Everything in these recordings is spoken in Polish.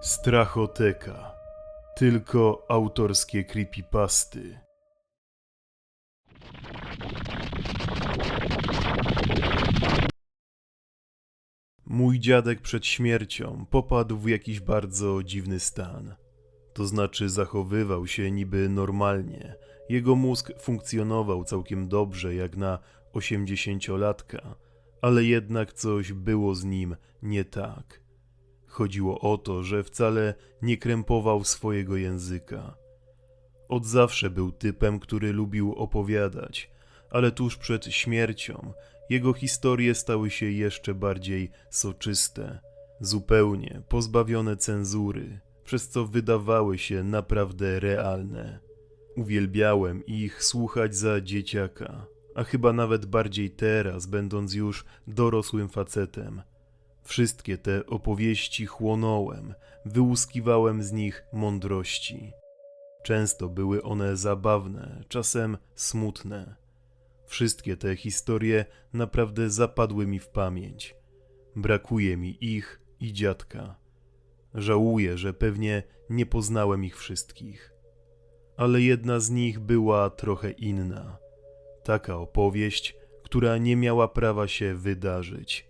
Strachoteka. Tylko autorskie creepypasty. Mój dziadek przed śmiercią popadł w jakiś bardzo dziwny stan. To znaczy zachowywał się niby normalnie. Jego mózg funkcjonował całkiem dobrze jak na osiemdziesięciolatka, ale jednak coś było z nim nie tak. Chodziło o to, że wcale nie krępował swojego języka. Od zawsze był typem, który lubił opowiadać, ale tuż przed śmiercią jego historie stały się jeszcze bardziej soczyste, zupełnie pozbawione cenzury, przez co wydawały się naprawdę realne. Uwielbiałem ich słuchać za dzieciaka, a chyba nawet bardziej teraz, będąc już dorosłym facetem. Wszystkie te opowieści chłonąłem, wyłuskiwałem z nich mądrości. Często były one zabawne, czasem smutne. Wszystkie te historie naprawdę zapadły mi w pamięć. Brakuje mi ich i dziadka. Żałuję, że pewnie nie poznałem ich wszystkich. Ale jedna z nich była trochę inna. Taka opowieść, która nie miała prawa się wydarzyć.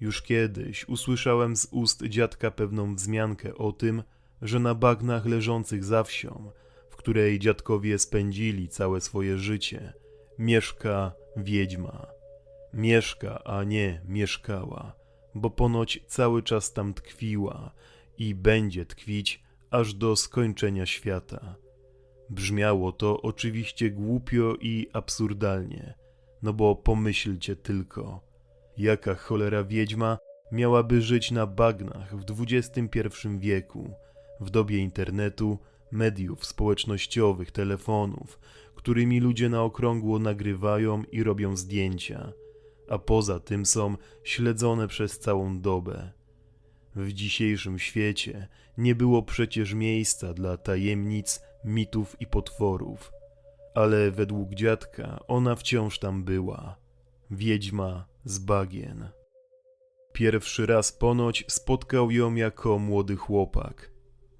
Już kiedyś usłyszałem z ust dziadka pewną wzmiankę o tym, że na bagnach leżących za wsią, w której dziadkowie spędzili całe swoje życie, mieszka wiedźma. Mieszka, a nie mieszkała, bo ponoć cały czas tam tkwiła i będzie tkwić aż do skończenia świata. Brzmiało to oczywiście głupio i absurdalnie, no bo pomyślcie tylko, jaka cholera wiedźma miałaby żyć na bagnach w XXI wieku, w dobie internetu, mediów społecznościowych, telefonów, którymi ludzie na okrągło nagrywają i robią zdjęcia, a poza tym są śledzone przez całą dobę. W dzisiejszym świecie nie było przecież miejsca dla tajemnic, mitów i potworów, ale według dziadka ona wciąż tam była. Wiedźma z bagien. Pierwszy raz ponoć spotkał ją jako młody chłopak.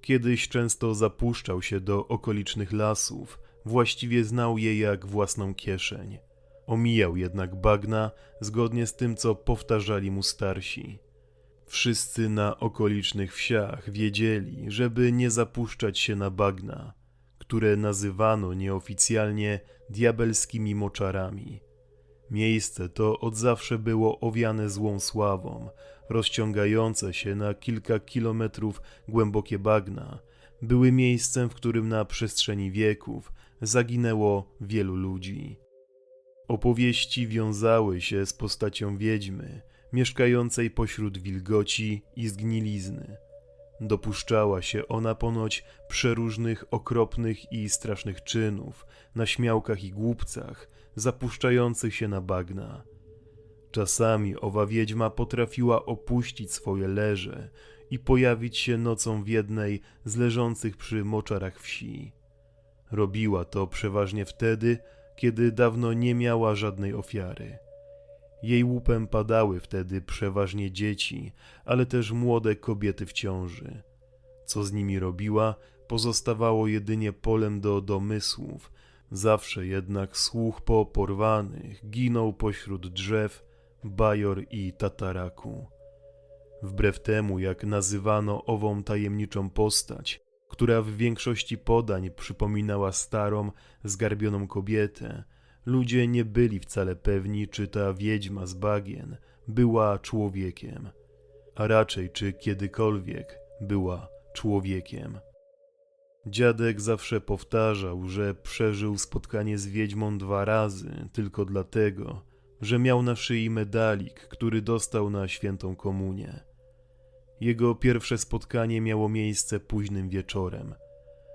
Kiedyś często zapuszczał się do okolicznych lasów, właściwie znał je jak własną kieszeń. Omijał jednak bagna zgodnie z tym, co powtarzali mu starsi. Wszyscy na okolicznych wsiach wiedzieli, żeby nie zapuszczać się na bagna, które nazywano nieoficjalnie diabelskimi moczarami. Miejsce to od zawsze było owiane złą sławą, rozciągające się na kilka kilometrów głębokie bagna były miejscem, w którym na przestrzeni wieków zaginęło wielu ludzi. Opowieści wiązały się z postacią wiedźmy, mieszkającej pośród wilgoci i zgnilizny. Dopuszczała się ona ponoć przeróżnych okropnych i strasznych czynów na śmiałkach i głupcach, zapuszczających się na bagna. Czasami owa wiedźma potrafiła opuścić swoje leże i pojawić się nocą w jednej z leżących przy moczarach wsi. Robiła to przeważnie wtedy, kiedy dawno nie miała żadnej ofiary. Jej łupem padały wtedy przeważnie dzieci, ale też młode kobiety w ciąży. Co z nimi robiła, pozostawało jedynie polem do domysłów. Zawsze jednak słuch po porwanych ginął pośród drzew, bajor i tataraku. Wbrew temu, jak nazywano ową tajemniczą postać, która w większości podań przypominała starą, zgarbioną kobietę, ludzie nie byli wcale pewni, czy ta wiedźma z bagien była człowiekiem, a raczej czy kiedykolwiek była człowiekiem. Dziadek zawsze powtarzał, że przeżył spotkanie z wiedźmą dwa razy, tylko dlatego, że miał na szyi medalik, który dostał na świętą komunię. Jego pierwsze spotkanie miało miejsce późnym wieczorem.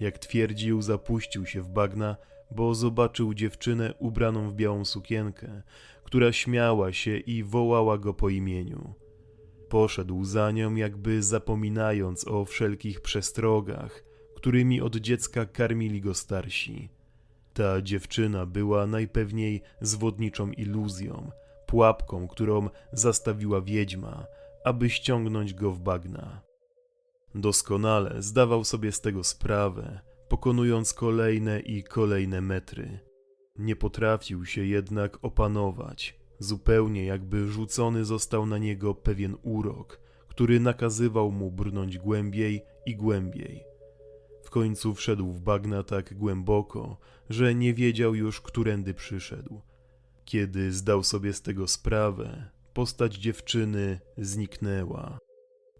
Jak twierdził, zapuścił się w bagna, bo zobaczył dziewczynę ubraną w białą sukienkę, która śmiała się i wołała go po imieniu. Poszedł za nią, jakby zapominając o wszelkich przestrogach, którymi od dziecka karmili go starsi. Ta dziewczyna była najpewniej zwodniczą iluzją, pułapką, którą zastawiła wiedźma, aby ściągnąć go w bagna. Doskonale zdawał sobie z tego sprawę, pokonując kolejne i kolejne metry. Nie potrafił się jednak opanować, zupełnie jakby rzucony został na niego pewien urok, który nakazywał mu brnąć głębiej i głębiej. W końcu wszedł w bagna tak głęboko, że nie wiedział już, którędy przyszedł. Kiedy zdał sobie z tego sprawę, postać dziewczyny zniknęła,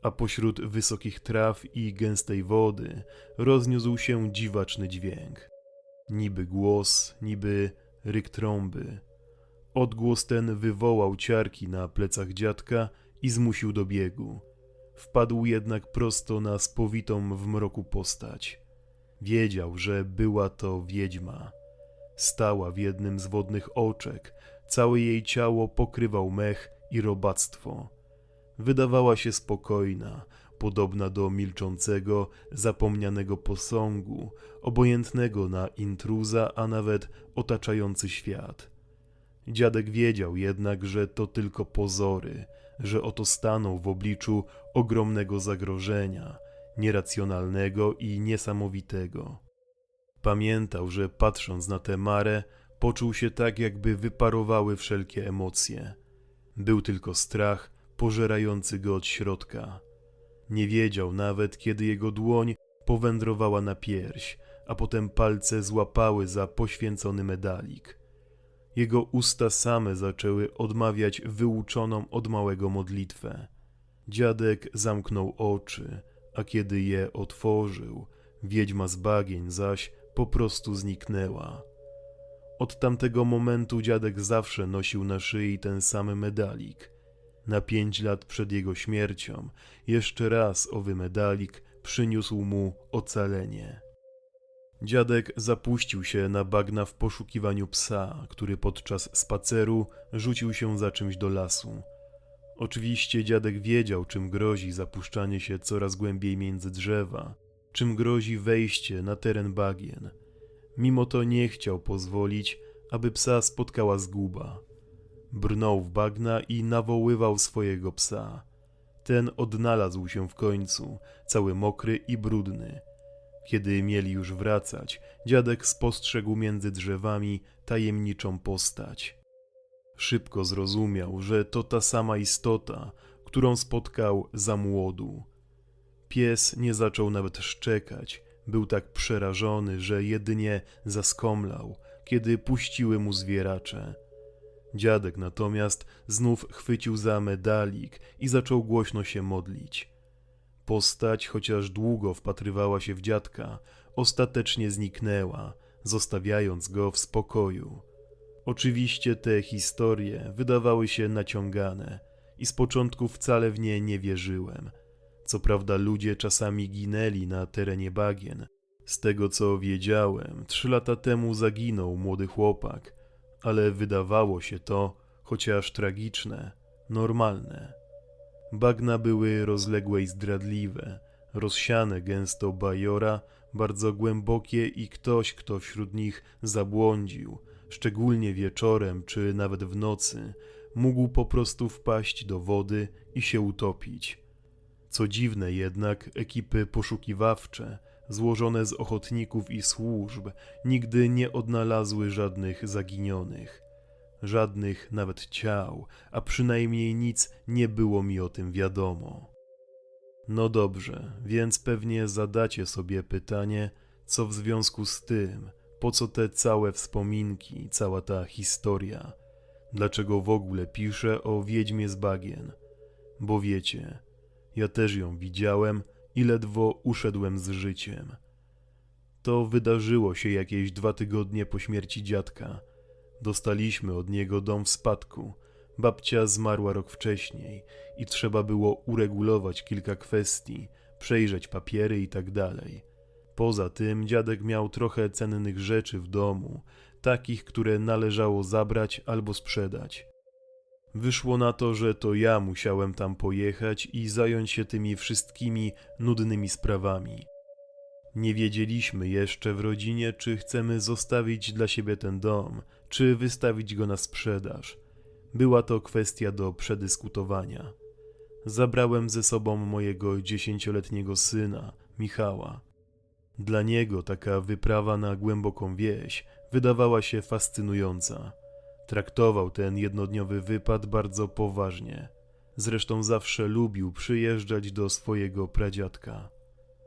a pośród wysokich traw i gęstej wody rozniósł się dziwaczny dźwięk. Niby głos, niby ryk trąby. Odgłos ten wywołał ciarki na plecach dziadka i zmusił do biegu. Wpadł jednak prosto na spowitą w mroku postać. Wiedział, że była to wiedźma. Stała w jednym z wodnych oczek, całe jej ciało pokrywał mech i robactwo. Wydawała się spokojna, podobna do milczącego, zapomnianego posągu, obojętnego na intruza, a nawet otaczający świat. Dziadek wiedział jednak, że to tylko pozory, że oto stanął w obliczu ogromnego zagrożenia, nieracjonalnego i niesamowitego. Pamiętał, że patrząc na tę marę, poczuł się tak, jakby wyparowały wszelkie emocje. Był tylko strach, pożerający go od środka. Nie wiedział nawet, kiedy jego dłoń powędrowała na pierś, a potem palce złapały za poświęcony medalik. Jego usta same zaczęły odmawiać wyuczoną od małego modlitwę. Dziadek zamknął oczy, a kiedy je otworzył, wiedźma z bagień zaś po prostu zniknęła. Od tamtego momentu dziadek zawsze nosił na szyi ten sam medalik. Na pięć lat przed jego śmiercią jeszcze raz owy medalik przyniósł mu ocalenie. Dziadek zapuścił się na bagna w poszukiwaniu psa, który podczas spaceru rzucił się za czymś do lasu. Oczywiście dziadek wiedział, czym grozi zapuszczanie się coraz głębiej między drzewa, czym grozi wejście na teren bagien. Mimo to nie chciał pozwolić, aby psa spotkała zguba. Brnął w bagna i nawoływał swojego psa. Ten odnalazł się w końcu, cały mokry i brudny. Kiedy mieli już wracać, dziadek spostrzegł między drzewami tajemniczą postać. Szybko zrozumiał, że to ta sama istota, którą spotkał za młodu. Pies nie zaczął nawet szczekać, był tak przerażony, że jedynie zaskomlał, kiedy puściły mu zwieracze. Dziadek natomiast znów chwycił za medalik i zaczął głośno się modlić. Postać, chociaż długo wpatrywała się w dziadka, ostatecznie zniknęła, zostawiając go w spokoju. Oczywiście te historie wydawały się naciągane i z początku wcale w nie nie wierzyłem. Co prawda ludzie czasami ginęli na terenie bagien. Z tego co wiedziałem, trzy lata temu zaginął młody chłopak, ale wydawało się to, chociaż tragiczne, normalne. Bagna były rozległe i zdradliwe, rozsiane gęsto bajora, bardzo głębokie i ktoś, kto wśród nich zabłądził, szczególnie wieczorem czy nawet w nocy, mógł po prostu wpaść do wody i się utopić. Co dziwne jednak, ekipy poszukiwawcze, złożone z ochotników i służb, nigdy nie odnalazły żadnych zaginionych. Żadnych nawet ciał, a przynajmniej nic nie było mi o tym wiadomo. No dobrze, więc pewnie zadacie sobie pytanie, co w związku z tym, po co te całe wspominki, cała ta historia, dlaczego w ogóle piszę o wiedźmie z bagien. Bo wiecie, ja też ją widziałem i ledwo uszedłem z życiem. To wydarzyło się jakieś dwa tygodnie po śmierci dziadka. Dostaliśmy od niego dom w spadku. Babcia zmarła rok wcześniej i trzeba było uregulować kilka kwestii, przejrzeć papiery i tak. Poza tym dziadek miał trochę cennych rzeczy w domu, takich, które należało zabrać albo sprzedać. Wyszło na to, że to ja musiałem tam pojechać i zająć się tymi wszystkimi nudnymi sprawami. Nie wiedzieliśmy jeszcze w rodzinie, czy chcemy zostawić dla siebie ten dom, czy wystawić go na sprzedaż. Była to kwestia do przedyskutowania. zabrałem ze sobą mojego dziesięcioletniego syna, Michała. Dla niego taka wyprawa na głęboką wieś wydawała się fascynująca. Traktował ten jednodniowy wypad bardzo poważnie. Zresztą zawsze lubił przyjeżdżać do swojego pradziadka.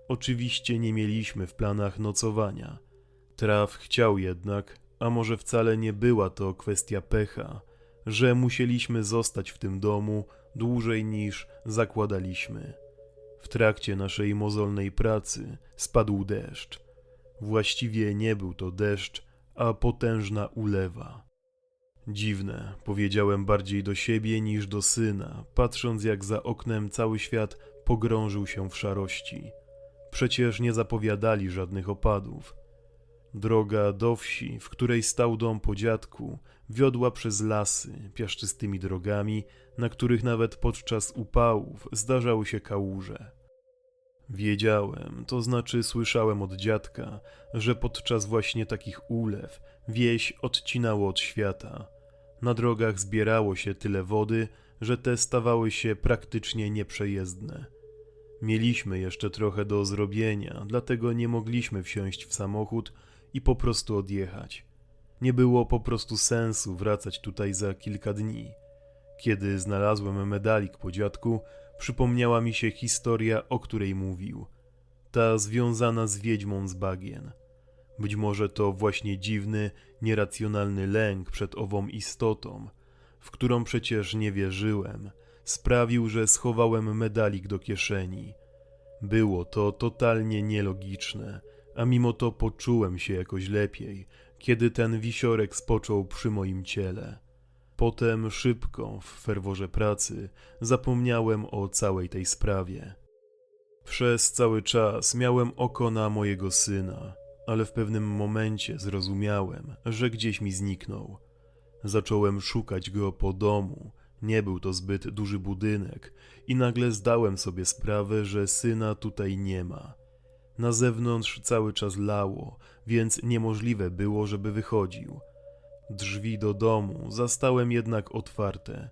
Oczywiście nie mieliśmy w planach nocowania. Traf chciał jednak, a może wcale nie była to kwestia pecha, że musieliśmy zostać w tym domu dłużej niż zakładaliśmy. W trakcie naszej mozolnej pracy spadł deszcz. Właściwie nie był to deszcz, a potężna ulewa. Dziwne, powiedziałem bardziej do siebie niż do syna, patrząc jak za oknem cały świat pogrążył się w szarości. Przecież nie zapowiadali żadnych opadów. Droga do wsi, w której stał dom po dziadku, wiodła przez lasy, piaszczystymi drogami, na których nawet podczas upałów zdarzały się kałuże. Wiedziałem, to znaczy słyszałem od dziadka, że podczas właśnie takich ulew wieś odcinało od świata. Na drogach zbierało się tyle wody, że te stawały się praktycznie nieprzejezdne. Mieliśmy jeszcze trochę do zrobienia, dlatego nie mogliśmy wsiąść w samochód i po prostu odjechać. Nie było po prostu sensu wracać tutaj za kilka dni. Kiedy znalazłem medalik po dziadku, przypomniała mi się historia, o której mówił. Ta związana z wiedźmą z bagien. Być może to właśnie dziwny, nieracjonalny lęk przed ową istotą, w którą przecież nie wierzyłem, sprawił, że schowałem medalik do kieszeni. Było to totalnie nielogiczne, a mimo to poczułem się jakoś lepiej, kiedy ten wisiorek spoczął przy moim ciele. Potem szybko, w ferworze pracy, zapomniałem o całej tej sprawie. Przez cały czas miałem oko na mojego syna, ale w pewnym momencie zrozumiałem, że gdzieś mi zniknął. Zacząłem szukać go po domu. Nie był to zbyt duży budynek i nagle zdałem sobie sprawę, że syna tutaj nie ma. Na zewnątrz cały czas lało, więc niemożliwe było, żeby wychodził. Drzwi do domu zastałem jednak otwarte.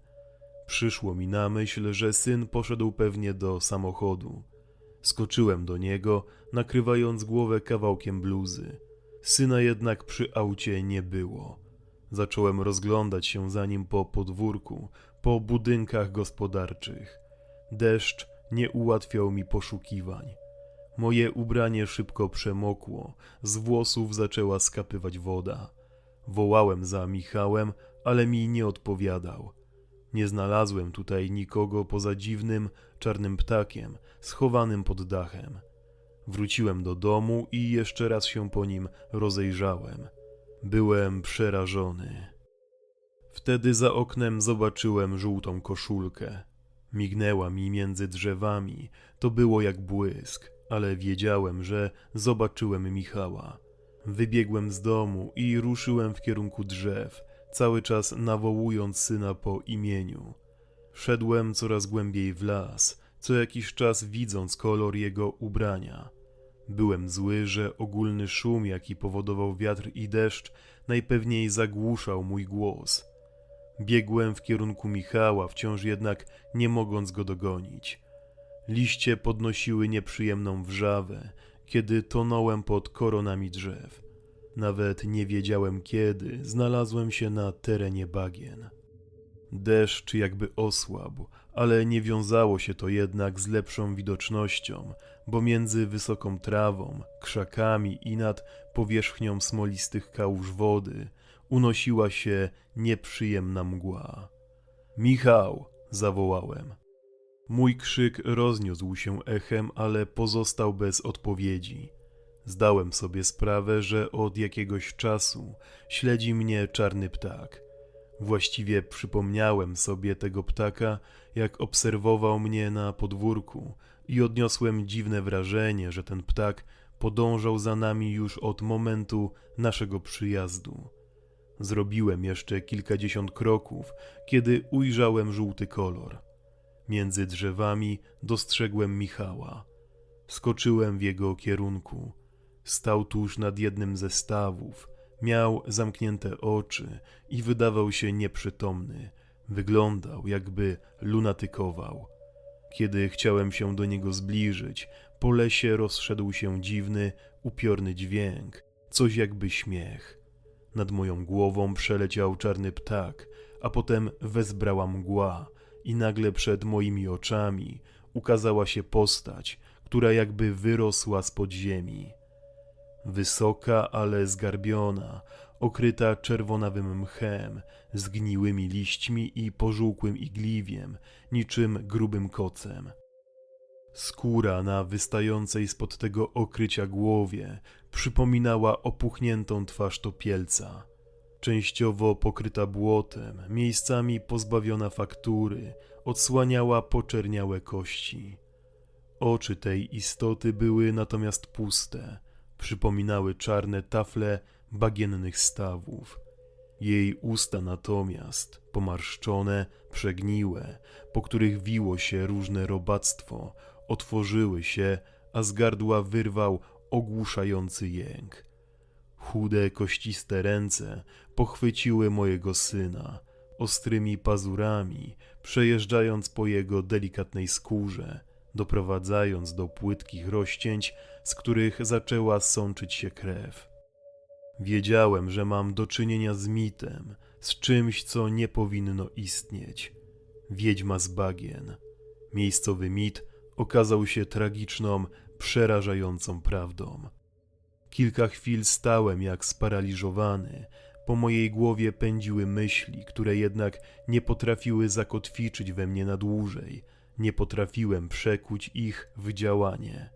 Przyszło mi na myśl, że syn poszedł pewnie do samochodu. Skoczyłem do niego, nakrywając głowę kawałkiem bluzy. Syna jednak przy aucie nie było. Zacząłem rozglądać się za nim po podwórku, po budynkach gospodarczych. Deszcz nie ułatwiał mi poszukiwań. Moje ubranie szybko przemokło, z włosów zaczęła skapywać woda. Wołałem za Michałem, ale mi nie odpowiadał. Nie znalazłem tutaj nikogo poza dziwnym, czarnym ptakiem, schowanym pod dachem. Wróciłem do domu i jeszcze raz się po nim rozejrzałem. Byłem przerażony. Wtedy za oknem zobaczyłem żółtą koszulkę. Mignęła mi między drzewami, to było jak błysk, ale wiedziałem, że zobaczyłem Michała. Wybiegłem z domu i ruszyłem w kierunku drzew, cały czas nawołując syna po imieniu. Szedłem coraz głębiej w las, co jakiś czas widząc kolor jego ubrania. Byłem zły, że ogólny szum, jaki powodował wiatr i deszcz, najpewniej zagłuszał mój głos. Biegłem w kierunku Michała, wciąż jednak nie mogąc go dogonić. Liście podnosiły nieprzyjemną wrzawę, kiedy tonąłem pod koronami drzew. Nawet nie wiedziałem kiedy znalazłem się na terenie bagien. Deszcz jakby osłabł, ale nie wiązało się to jednak z lepszą widocznością, bo między wysoką trawą, krzakami i nad powierzchnią smolistych kałuż wody unosiła się nieprzyjemna mgła. Michał! zawołałem. Mój krzyk rozniósł się echem, ale pozostał bez odpowiedzi. Zdałem sobie sprawę, że od jakiegoś czasu śledzi mnie czarny ptak. Właściwie przypomniałem sobie tego ptaka, jak obserwował mnie na podwórku i odniosłem dziwne wrażenie, że ten ptak podążał za nami już od momentu naszego przyjazdu. Zrobiłem jeszcze kilkadziesiąt kroków, kiedy ujrzałem żółty kolor. Między drzewami dostrzegłem Michała. Skoczyłem w jego kierunku. Stał tuż nad jednym ze stawów. Miał zamknięte oczy i wydawał się nieprzytomny. Wyglądał, jakby lunatykował. Kiedy chciałem się do niego zbliżyć, po lesie rozszedł się dziwny, upiorny dźwięk, coś jakby śmiech. Nad moją głową przeleciał czarny ptak, a potem wezbrała mgła i nagle przed moimi oczami ukazała się postać, która jakby wyrosła z podziemi. Wysoka, ale zgarbiona, okryta czerwonawym mchem, zgniłymi liśćmi i pożółkłym igliwiem, niczym grubym kocem. Skóra na wystającej spod tego okrycia głowie przypominała opuchniętą twarz topielca. Częściowo pokryta błotem, miejscami pozbawiona faktury, odsłaniała poczerniałe kości. Oczy tej istoty były natomiast puste, przypominały czarne tafle bagiennych stawów. Jej usta natomiast, pomarszczone, przegniłe, po których wiło się różne robactwo, otworzyły się, a z gardła wyrwał ogłuszający jęk. Chude, kościste ręce pochwyciły mojego syna, ostrymi pazurami, przejeżdżając po jego delikatnej skórze, doprowadzając do płytkich rozcięć, z których zaczęła sączyć się krew. Wiedziałem, że mam do czynienia z mitem, z czymś, co nie powinno istnieć. Wiedźma z bagien. Miejscowy mit okazał się tragiczną, przerażającą prawdą. Kilka chwil stałem jak sparaliżowany. Po mojej głowie pędziły myśli, które jednak nie potrafiły zakotwiczyć we mnie na dłużej. Nie potrafiłem przekuć ich w działanie.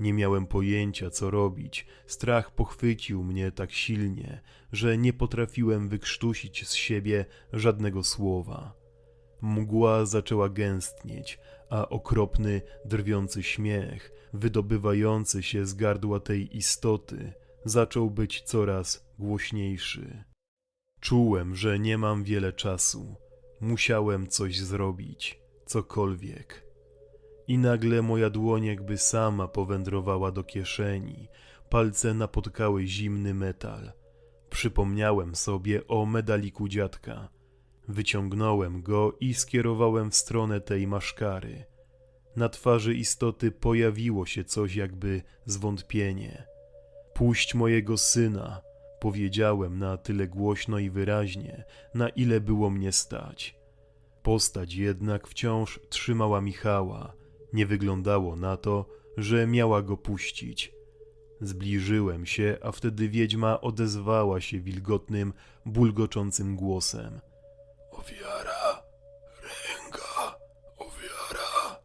Nie miałem pojęcia, co robić. Strach pochwycił mnie tak silnie, że nie potrafiłem wykrztusić z siebie żadnego słowa. Mgła zaczęła gęstnieć, a okropny, drwiący śmiech, wydobywający się z gardła tej istoty, zaczął być coraz głośniejszy. Czułem, że nie mam wiele czasu. Musiałem coś zrobić, cokolwiek. I nagle moja dłoń jakby sama powędrowała do kieszeni, palce napotkały zimny metal. Przypomniałem sobie o medaliku dziadka. Wyciągnąłem go i skierowałem w stronę tej maszkary. Na twarzy istoty pojawiło się coś jakby zwątpienie. Puść mojego syna, powiedziałem na tyle głośno i wyraźnie, na ile było mnie stać. Postać jednak wciąż trzymała Michała. Nie wyglądało na to, że miała go puścić. Zbliżyłem się, a wtedy wiedźma odezwała się wilgotnym, bulgoczącym głosem. Ofiara, ręka, ofiara.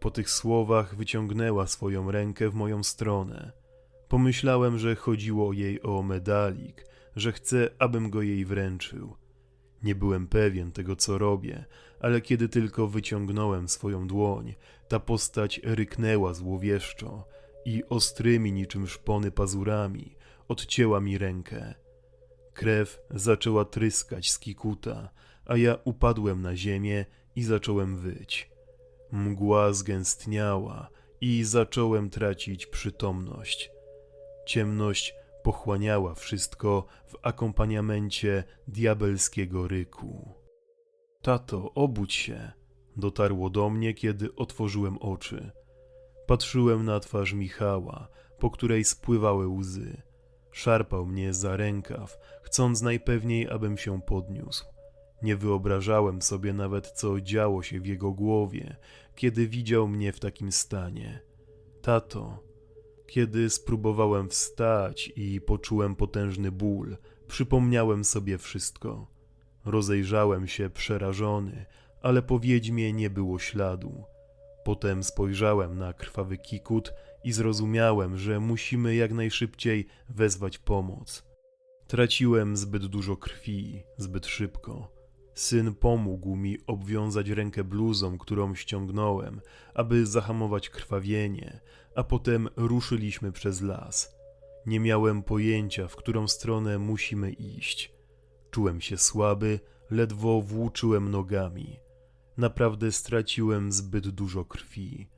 Po tych słowach wyciągnęła swoją rękę w moją stronę. Pomyślałem, że chodziło jej o medalik, że chce, abym go jej wręczył. Nie byłem pewien tego, co robię, ale kiedy tylko wyciągnąłem swoją dłoń, ta postać ryknęła złowieszczo i ostrymi niczym szpony pazurami odcięła mi rękę. Krew zaczęła tryskać z kikuta, a ja upadłem na ziemię i zacząłem wyć. Mgła zgęstniała i zacząłem tracić przytomność. Ciemność pochłaniała wszystko w akompaniamencie diabelskiego ryku. Tato, obudź się! Dotarło do mnie, kiedy otworzyłem oczy. Patrzyłem na twarz Michała, po której spływały łzy. Szarpał mnie za rękaw, chcąc najpewniej, abym się podniósł. Nie wyobrażałem sobie nawet, co działo się w jego głowie, kiedy widział mnie w takim stanie. Tato, kiedy spróbowałem wstać i poczułem potężny ból, przypomniałem sobie wszystko. Rozejrzałem się przerażony, ale po wiedźmie nie było śladu. Potem spojrzałem na krwawy kikut i zrozumiałem, że musimy jak najszybciej wezwać pomoc. Traciłem zbyt dużo krwi, zbyt szybko. Syn pomógł mi obwiązać rękę bluzą, którą ściągnąłem, aby zahamować krwawienie, a potem ruszyliśmy przez las. Nie miałem pojęcia, w którą stronę musimy iść. Czułem się słaby, ledwo włóczyłem nogami. Naprawdę straciłem zbyt dużo krwi.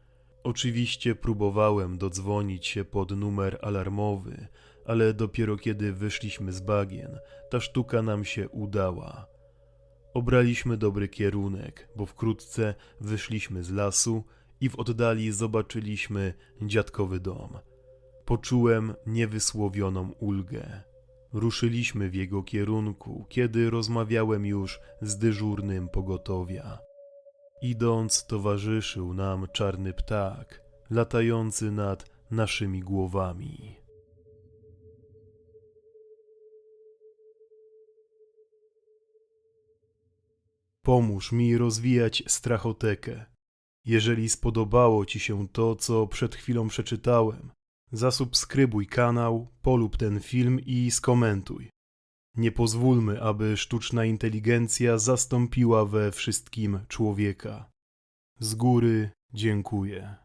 Oczywiście próbowałem dodzwonić się pod numer alarmowy, ale dopiero kiedy wyszliśmy z bagien, ta sztuka nam się udała. Obraliśmy dobry kierunek, bo wkrótce wyszliśmy z lasu i w oddali zobaczyliśmy dziadkowy dom. Poczułem niewysłowioną ulgę. Ruszyliśmy w jego kierunku, kiedy rozmawiałem już z dyżurnym pogotowia. Idąc, towarzyszył nam czarny ptak, latający nad naszymi głowami. Pomóż mi rozwijać strachotekę. Jeżeli spodobało Ci się to, co przed chwilą przeczytałem, zasubskrybuj kanał, polub ten film i skomentuj. Nie pozwólmy, aby sztuczna inteligencja zastąpiła we wszystkim człowieka. Z góry dziękuję.